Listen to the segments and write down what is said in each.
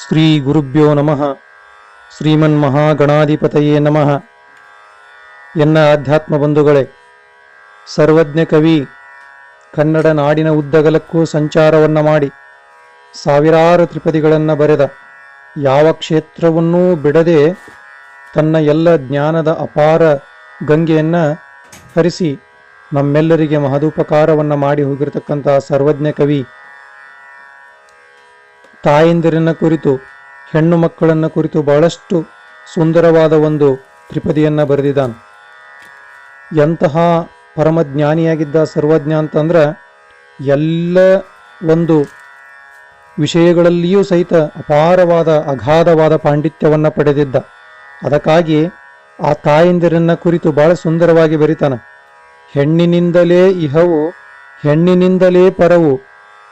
ಶ್ರೀ ಗುರುಭ್ಯೋ ನಮಃ. ಶ್ರೀಮನ್ ಮಹಾಗಣಾಧಿಪತಯೇ ನಮಃ. ಎನ್ನ ಆಧ್ಯಾತ್ಮ ಬಂಧುಗಳೇ, ಸರ್ವಜ್ಞ ಕವಿ, ಕನ್ನಡ ನಾಡಿನ ಉದ್ದಗಲಕ್ಕೂ ಸಂಚಾರವನ್ನು ಮಾಡಿ, ಸಾವಿರಾರು ತ್ರಿಪದಿಗಳನ್ನು ಬರೆದ, ಯಾವ ಕ್ಷೇತ್ರವನ್ನೂ ಬಿಡದೆ ತನ್ನ ಎಲ್ಲ ಜ್ಞಾನದ ಅಪಾರ ಗಂಗೆಯನ್ನು ಹರಿಸಿ, ನಮ್ಮೆಲ್ಲರಿಗೆ ಮಹದುಪಕಾರವನ್ನು ಮಾಡಿ ಹೋಗಿರತಕ್ಕಂತಹ ಸರ್ವಜ್ಞ ಕವಿ ತಾಯಂದಿರನ್ನ ಕುರಿತು, ಹೆಣ್ಣು ಮಕ್ಕಳನ್ನ ಕುರಿತು ಬಹಳಷ್ಟು ಸುಂದರವಾದ ಒಂದು ತ್ರಿಪದಿಯನ್ನು ಬರೆದಿದ್ದಾನೆ. ಎಂತಹ ಪರಮಜ್ಞಾನಿಯಾಗಿದ್ದ ಸರ್ವಜ್ಞ ಅಂತಂದ್ರೆ ಎಲ್ಲ ಒಂದು ವಿಷಯಗಳಲ್ಲಿಯೂ ಸಹಿತ ಅಪಾರವಾದ ಅಗಾಧವಾದ ಪಾಂಡಿತ್ಯವನ್ನು ಪಡೆದಿದ್ದ. ಅದಕ್ಕಾಗಿ ಆ ತಾಯಂದಿರನ್ನ ಕುರಿತು ಬಹಳ ಸುಂದರವಾಗಿ ಬರಿತಾನ. ಹೆಣ್ಣಿನಿಂದಲೇ ಇಹವು, ಹೆಣ್ಣಿನಿಂದಲೇ ಪರವು,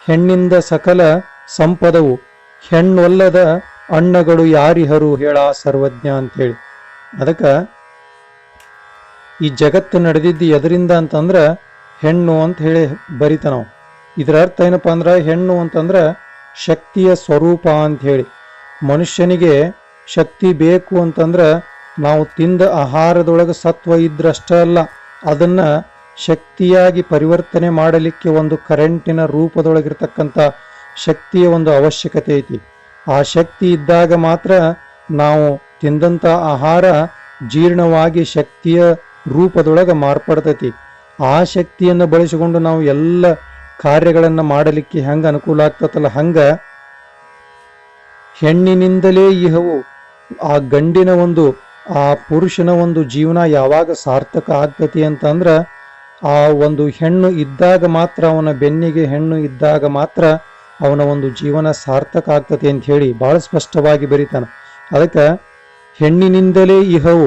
ಹೆಣ್ಣಿಂದ ಸಕಲ ಸಂಪದವು ಹೆಣ್ಣೊಲ್ಲದ ಅಣ್ಣಗಳು ಯಾರಿಹರು ಹೇಳ ಸರ್ವಜ್ಞ ಅಂತೇಳಿ. ಅದಕ್ಕೆ ಈ ಜಗತ್ತು ನಡೆದಿದ್ದು ಎದರಿಂದ ಅಂತಂದ್ರೆ ಹೆಣ್ಣು ಅಂತ ಹೇಳಿ ಬರಿತಾನವ ಇದರ ಅರ್ಥ ಏನಪ್ಪಾ ಅಂದ್ರೆ ಹೆಣ್ಣು ಅಂತಂದ್ರೆ ಶಕ್ತಿಯ ಸ್ವರೂಪ ಅಂತ ಹೇಳಿ. ಮನುಷ್ಯನಿಗೆ ಶಕ್ತಿ ಬೇಕು ಅಂತಂದ್ರೆ ನಾವು ತಿಂದ ಆಹಾರದೊಳಗೆ ಸತ್ವ ಇದ್ರಷ್ಟೇ ಅಲ್ಲ, ಅದನ್ನ ಶಕ್ತಿಯಾಗಿ ಪರಿವರ್ತನೆ ಮಾಡಲಿಕ್ಕೆ ಒಂದು ಕರೆಂಟಿನ ರೂಪದೊಳಗಿರ್ತಕ್ಕಂಥ ಶಕ್ತಿಯ ಒಂದು ಅವಶ್ಯಕತೆ ಐತಿ. ಆ ಶಕ್ತಿ ಇದ್ದಾಗ ಮಾತ್ರ ನಾವು ತಿಂದಂಥ ಆಹಾರ ಜೀರ್ಣವಾಗಿ ಶಕ್ತಿಯ ರೂಪದೊಳಗೆ ಮಾರ್ಪಡ್ತೈತಿ. ಆ ಶಕ್ತಿಯನ್ನು ಬಳಸಿಕೊಂಡು ನಾವು ಎಲ್ಲ ಕಾರ್ಯಗಳನ್ನು ಮಾಡಲಿಕ್ಕೆ ಹೆಂಗೆ ಅನುಕೂಲ ಆಗ್ತತಲ್ಲ ಹಂಗೆ ಹೆಣ್ಣಿನಿಂದಲೇ ಇಹವು ಆ ಗಂಡಿನ ಒಂದು, ಆ ಪುರುಷನ ಒಂದು ಜೀವನ ಯಾವಾಗ ಸಾರ್ಥಕ ಆಗ್ತತಿ ಅಂತಂದ್ರೆ ಆ ಒಂದು ಹೆಣ್ಣು ಇದ್ದಾಗ ಮಾತ್ರ, ಅವನ ಬೆನ್ನಿಗೆ ಹೆಣ್ಣು ಇದ್ದಾಗ ಮಾತ್ರ ಅವನ ಒಂದು ಜೀವನ ಸಾರ್ಥಕ ಆಗ್ತತಿ ಅಂತ ಹೇಳಿ ಬಹಳ ಸ್ಪಷ್ಟವಾಗಿ ಬರೀತಾನೆ. ಅದಕ್ಕೆ ಹೆಣ್ಣಿನಿಂದಲೇ ಇಹವು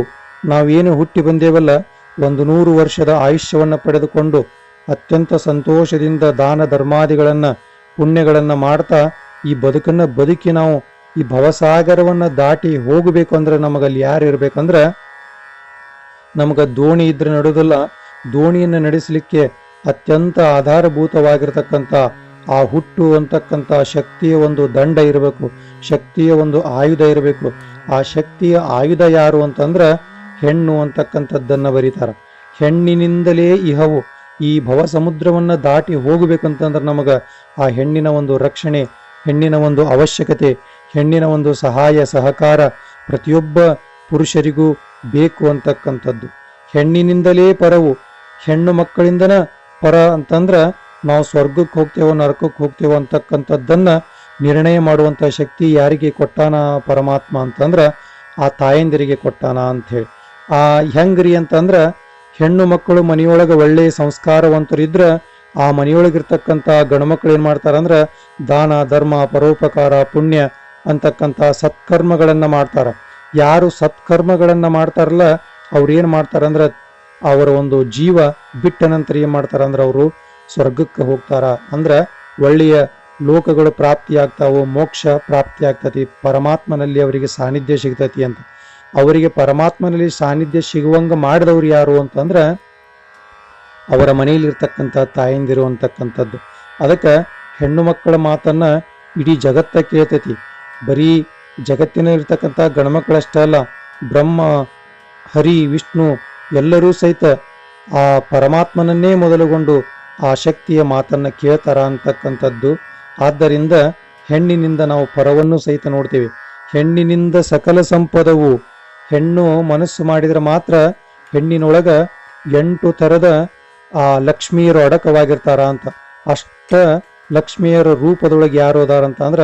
ನಾವೇನು ಹುಟ್ಟಿ ಬಂದೇವಲ್ಲ, ಒಂದು ನೂರು ವರ್ಷದ ಆಯುಷ್ಯವನ್ನು ಪಡೆದುಕೊಂಡು ಅತ್ಯಂತ ಸಂತೋಷದಿಂದ ದಾನ ಧರ್ಮಾದಿಗಳನ್ನು, ಪುಣ್ಯಗಳನ್ನು ಮಾಡ್ತಾ ಈ ಬದುಕನ್ನು ಬದುಕಿ ನಾವು ಈ ಭವಸಾಗರವನ್ನು ದಾಟಿ ಹೋಗಬೇಕು ಅಂದ್ರೆ ನಮಗಲ್ಲಿ ಯಾರು ಇರಬೇಕಂದ್ರೆ ನಮಗೆ ದೋಣಿ ಇದ್ರೆ ನಡೆದಲ್ಲ, ದೋಣಿಯನ್ನು ನಡೆಸಲಿಕ್ಕೆ ಅತ್ಯಂತ ಆಧಾರಭೂತವಾಗಿರ್ತಕ್ಕಂಥ ಆ ಹುಟ್ಟು ಅಂತಕ್ಕಂಥ ಶಕ್ತಿಯ ಒಂದು ದಂಡ ಇರಬೇಕು, ಶಕ್ತಿಯ ಒಂದು ಆಯುಧ ಇರಬೇಕು. ಆ ಶಕ್ತಿಯ ಆಯುಧ ಯಾರು ಅಂತಂದ್ರೆ ಹೆಣ್ಣು ಅಂತಕ್ಕಂಥದ್ದನ್ನು ಬರೀತಾರೆ. ಹೆಣ್ಣಿನಿಂದಲೇ ಇಹವು ಈ ಭವ ಸಮುದ್ರವನ್ನು ದಾಟಿ ಹೋಗಬೇಕಂತಂದ್ರೆ ನಮಗೆ ಆ ಹೆಣ್ಣಿನ ಒಂದು ರಕ್ಷಣೆ, ಹೆಣ್ಣಿನ ಒಂದು ಅವಶ್ಯಕತೆ, ಹೆಣ್ಣಿನ ಒಂದು ಸಹಾಯ, ಸಹಕಾರ ಪ್ರತಿಯೊಬ್ಬ ಪುರುಷರಿಗೂ ಬೇಕು ಅಂತಕ್ಕಂಥದ್ದು. ಹೆಣ್ಣಿನಿಂದಲೇ ಪರವು, ಹೆಣ್ಣು ಮಕ್ಕಳಿಂದನ ಪರ ಅಂತಂದ್ರ ನಾವು ಸ್ವರ್ಗಕ್ಕೆ ಹೋಗ್ತೇವೋ, ನರಕಕ್ಕೆ ಹೋಗ್ತೇವೋ ಅಂತಕ್ಕಂಥದ್ದನ್ನ ನಿರ್ಣಯ ಮಾಡುವಂತ ಶಕ್ತಿ ಯಾರಿಗೆ ಕೊಟ್ಟಾನ ಪರಮಾತ್ಮ ಅಂತಂದ್ರೆ ಆ ತಾಯಂದಿರಿಗೆ ಕೊಟ್ಟಾನ ಅಂತ ಹೇಳಿ ಆ ಹೆಂಗ್ರಿ ಅಂತಂದ್ರೆ ಹೆಣ್ಣು ಮಕ್ಕಳು ಮನೆಯೊಳಗೆ ಒಳ್ಳೆಯ ಸಂಸ್ಕಾರವಂತರಿದ್ರೆ ಆ ಮನೆಯೊಳಗಿರ್ತಕ್ಕಂಥ ಗಂಡ್ಮಕ್ಳು ಏನು ಮಾಡ್ತಾರಂದ್ರೆ ದಾನ, ಧರ್ಮ, ಪರೋಪಕಾರ, ಪುಣ್ಯ ಅಂತಕ್ಕಂಥ ಸತ್ಕರ್ಮಗಳನ್ನು ಮಾಡ್ತಾರೆ. ಯಾರು ಸತ್ಕರ್ಮಗಳನ್ನು ಮಾಡ್ತಾರಲ್ಲ ಅವ್ರು ಏನು ಮಾಡ್ತಾರಂದ್ರೆ ಅವರ ಒಂದು ಜೀವ ಬಿಟ್ಟ ನಂತರ ಏನು ಮಾಡ್ತಾರಂದ್ರೆ ಅವರು ಸ್ವರ್ಗಕ್ಕೆ ಹೋಗ್ತಾರ. ಅಂದ್ರ ಒಳ್ಳೆಯ ಲೋಕಗಳು ಪ್ರಾಪ್ತಿ ಆಗ್ತಾವು, ಮೋಕ್ಷ ಪ್ರಾಪ್ತಿ ಆಗ್ತತಿ, ಪರಮಾತ್ಮನಲ್ಲಿ ಅವರಿಗೆ ಸಾನ್ನಿಧ್ಯ ಸಿಗ್ತತಿ ಅಂತ. ಅವರಿಗೆ ಪರಮಾತ್ಮನಲ್ಲಿ ಸಾನ್ನಿಧ್ಯ ಸಿಗುವಂಗ ಮಾಡಿದವ್ರು ಯಾರು ಅಂತಂದ್ರೆ ಅವರ ಮನೆಯಲ್ಲಿರ್ತಕ್ಕಂಥ ತಾಯಂದಿರು ಅಂತಕ್ಕಂಥದ್ದು. ಅದಕ್ಕೆ ಹೆಣ್ಣು ಮಕ್ಕಳ ಮಾತನ್ನ ಇಡೀ ಜಗತ್ತ ಕೇಳ್ತೈತಿ. ಬರೀ ಜಗತ್ತಿನಲ್ಲಿರ್ತಕ್ಕಂಥ ಗಣಮಕ್ಕಳಷ್ಟೇ ಅಲ್ಲ, ಬ್ರಹ್ಮ, ಹರಿ, ವಿಷ್ಣು ಎಲ್ಲರೂ ಸಹಿತ ಆ ಪರಮಾತ್ಮನನ್ನೇ ಮೊದಲುಗೊಂಡು ಆ ಶಕ್ತಿಯ ಮಾತನ್ನ ಕೇಳ್ತಾರ ಅಂತಕ್ಕಂಥದ್ದು. ಆದ್ದರಿಂದ ಹೆಣ್ಣಿನಿಂದ ನಾವು ಪರವನ್ನು ಸಹಿತ ನೋಡ್ತೀವಿ. ಹೆಣ್ಣಿನಿಂದ ಸಕಲ ಸಂಪದವು ಹೆಣ್ಣು ಮನಸ್ಸು ಮಾಡಿದ್ರೆ ಮಾತ್ರ ಹೆಣ್ಣಿನೊಳಗ ಎಂಟು ಥರದ ಆ ಲಕ್ಷ್ಮಿಯರು ಅಡಕವಾಗಿರ್ತಾರ ಅಂತ. ಅಷ್ಟ ಲಕ್ಷ್ಮಿಯರ ರೂಪದೊಳಗೆ ಯಾರು ಅದಾರ ಅಂತ ಅಂದ್ರ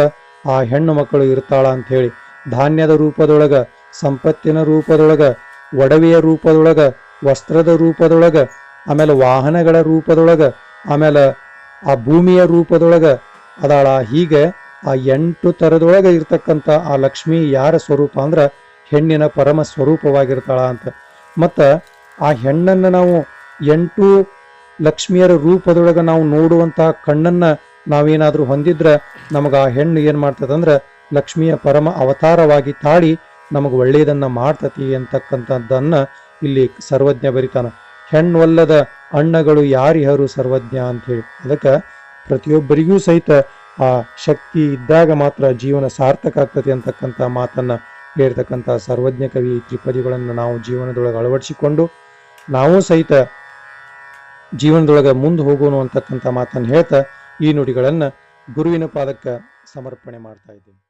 ಆ ಹೆಣ್ಣು ಮಕ್ಕಳು ಇರ್ತಾಳ ಅಂತ ಹೇಳಿ. ಧಾನ್ಯದ ರೂಪದೊಳಗ, ಸಂಪತ್ತಿನ ರೂಪದೊಳಗ, ಒಡವೆಯ ರೂಪದೊಳಗ, ವಸ್ತ್ರದ ರೂಪದೊಳಗ, ಆಮೇಲೆ ವಾಹನಗಳ ರೂಪದೊಳಗ ಆಮೇಲೆ ಆ ಭೂಮಿಯ ರೂಪದೊಳಗೆ ಅದಾಳ ಹೀಗೆ ಆ ಎಂಟು ಥರದೊಳಗೆ ಇರ್ತಕ್ಕಂಥ ಆ ಲಕ್ಷ್ಮಿ ಯಾರ ಸ್ವರೂಪ ಅಂದ್ರೆ ಹೆಣ್ಣಿನ ಪರಮ ಸ್ವರೂಪವಾಗಿರ್ತಾಳ ಅಂತ. ಮತ್ತು ಆ ಹೆಣ್ಣನ್ನು ನಾವು ಎಂಟು ಲಕ್ಷ್ಮಿಯರ ರೂಪದೊಳಗೆ ನಾವು ನೋಡುವಂತಹ ಕಣ್ಣನ್ನ ನಾವೇನಾದರೂ ಹೊಂದಿದ್ರೆ ನಮಗೆ ಆ ಹೆಣ್ಣು ಏನು ಮಾಡ್ತದಂದ್ರೆ ಲಕ್ಷ್ಮಿಯ ಪರಮ ಅವತಾರವಾಗಿ ತಾಳಿ ನಮಗೆ ಒಳ್ಳೆಯದನ್ನು ಮಾಡ್ತತಿ ಅಂತಕ್ಕಂಥದ್ದನ್ನ ಇಲ್ಲಿ ಸರ್ವಜ್ಞ ಬರಿತಾನ. ಹೆಣ್ಣೊಲ್ಲದ ಅಣ್ಣಗಳು ಯಾರಿಹರು ಸರ್ವಜ್ಞ ಅಂತ ಹೇಳಿ ಅದಕ್ಕೆ ಪ್ರತಿಯೊಬ್ಬರಿಗೂ ಸಹಿತ ಆ ಶಕ್ತಿ ಇದ್ದಾಗ ಮಾತ್ರ ಜೀವನ ಸಾರ್ಥಕ ಆಗ್ತದೆ ಅಂತಕ್ಕಂಥ ಮಾತನ್ನ ಹೇಳ್ತಕ್ಕಂಥ ಸರ್ವಜ್ಞ ಕವಿ ತ್ರಿಪದಿಗಳನ್ನು ನಾವು ಜೀವನದೊಳಗೆ ಅಳವಡಿಸಿಕೊಂಡು ನಾವು ಸಹಿತ ಜೀವನದೊಳಗೆ ಮುಂದೆ ಹೋಗೋಣ ಅಂತಕ್ಕಂಥ ಮಾತನ್ನು ಹೇಳ್ತಾ ಈ ನುಡಿಗಳನ್ನು ಗುರುವಿನ ಪಾದಕ್ಕೆ ಸಮರ್ಪಣೆ ಮಾಡ್ತಾ ಇದ್ದೀವಿ